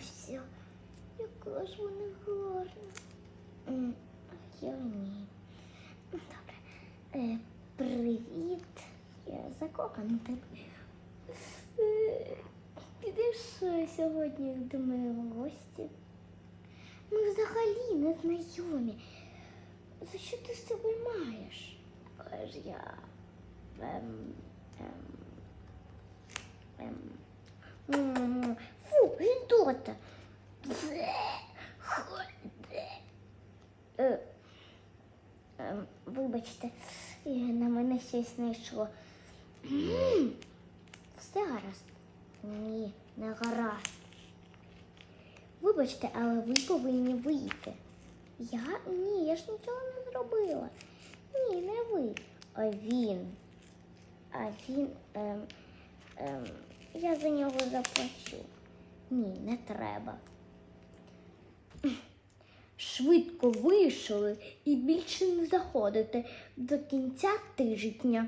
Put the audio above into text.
все. Яка ж вона гарна. Я ні. Ну, Добре. Е, привіт. Я закохана тебе. Е, е, сьогодні до в гості? Ми взагалі не знайомі. За що ти з собою маєш? Але ж я. Ем, ем. Вибачте, е, на мене щось знайшло. Все гаразд. Ні, не гаразд. Вибачте, але ви повинні вийти. Я? Ні, я ж нічого не зробила. Ні, не ви. А він. А він. Ем, ем, я за нього заплачу. Ні, не треба. Швидко вийшли і більше не заходите до кінця тижня.